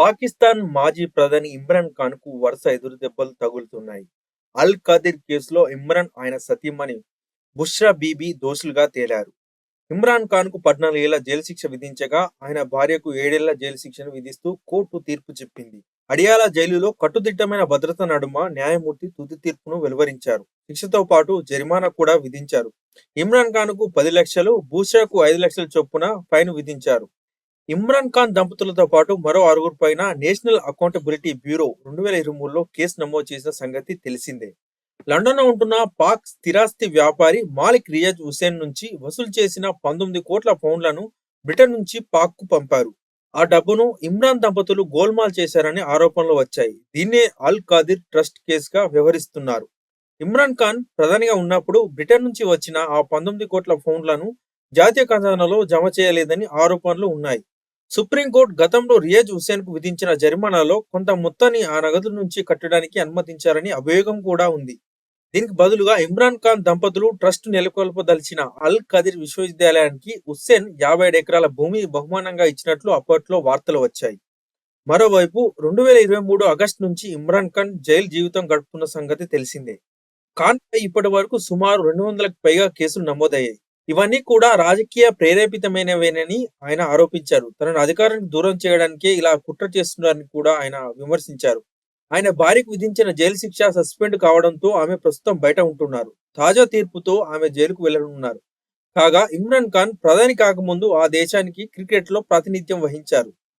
పాకిస్తాన్ మాజీ ప్రధాని ఇమ్రాన్ ఖాన్కు వరుస ఎదురు దెబ్బలు తగులుతున్నాయి. అల్ ఖాదిర్ కేసులో ఇమ్రాన్, ఆయన సతీమణి బుష్రా బీబీ దోషులుగా తేలారు. ఇమ్రాన్ ఖాన్కు పద్నాలుగేళ్ళ జైలు శిక్ష విధించగా, ఆయన భార్యకు ఏడేళ్ళ జైలు శిక్షను విధిస్తూ కోర్టు తీర్పు చెప్పింది. అడియాల జైలులో కట్టుదిట్టమైన భద్రత నడుమ న్యాయమూర్తి తుది తీర్పును వెలువరించారు. శిక్షతో పాటు జరిమానా కూడా విధించారు. ఇమ్రాన్ ఖాన్కు పది లక్షలు, బూషాకు ఐదు లక్షల చొప్పున ఫైన్ విధించారు. ఇమ్రాన్ ఖాన్ దంపతులతో పాటు మరో ఆరుగురు పైన నేషనల్ అకౌంటబిలిటీ బ్యూరో రెండు వేల ఇరవై మూడులో కేసు నమోదు చేసిన సంగతి తెలిసిందే. లండన్లో ఉంటున్న పాక్ స్థిరాస్తి వ్యాపారి మాలిక్ రియాజ్ హుసేన్ నుంచి వసూలు చేసిన పంతొమ్మిది కోట్ల పౌండ్లను బ్రిటన్ నుంచి పాక్కు పంపారు. ఆ డబ్బును ఇమ్రాన్ దంపతులు గోల్మాల్ చేశారని ఆరోపణలు వచ్చాయి. దీన్నే అల్ ఖాదిర్ ట్రస్ట్ కేసుగా వ్యవహరిస్తున్నారు. ఇమ్రాన్ ఖాన్ ప్రధానిగా ఉన్నప్పుడు బ్రిటన్ నుంచి వచ్చిన ఆ పంతొమ్మిది కోట్ల పౌండ్లను జాతీయ ఖజానాలో జమ చేయలేదని ఆరోపణలు ఉన్నాయి. సుప్రీంకోర్టు గతంలో రియాజ్ హుసేన్కు విధించిన జరిమానాలో కొంత మొత్తాన్ని ఆ నగదు నుంచి కట్టడానికి అనుమతించారని అభియోగం కూడా ఉంది. దీనికి బదులుగా ఇమ్రాన్ ఖాన్ దంపతులు ట్రస్ట్ నెలకొల్పదలిచిన అల్ ఖదీర్ విశ్వవిద్యాలయానికి హుస్సేన్ యాభై ఏడు ఎకరాల భూమి బహుమానంగా ఇచ్చినట్లు అప్పట్లో వార్తలు వచ్చాయి. మరోవైపు రెండు వేల ఇరవై మూడు ఆగస్టు నుంచి ఇమ్రాన్ ఖాన్ జైలు జీవితం గడుపుతున్న సంగతి తెలిసిందే. ఖాన్ పై ఇప్పటి వరకు సుమారు రెండు వందలకు పైగా కేసులు నమోదయ్యాయి. ఇవన్నీ కూడా రాజకీయ ప్రేరేపితమైనవేనని ఆయన ఆరోపించారు. తనను అధికారానికి దూరం చేయడానికే ఇలా కుట్ర చేస్తున్నారని కూడా ఆయన విమర్శించారు. ఆయన భార్యకు విధించిన జైలు శిక్ష సస్పెండ్ కావడంతో ఆమె ప్రస్తుతం బయట ఉంటున్నారు. తాజా తీర్పుతో ఆమె జైలుకు వెళ్ళనున్నారు. కాగా ఇమ్రాన్ ఖాన్ ప్రధాని కాకముందు ఆ దేశానికి క్రికెట్లో ప్రాతినిధ్యం వహించారు.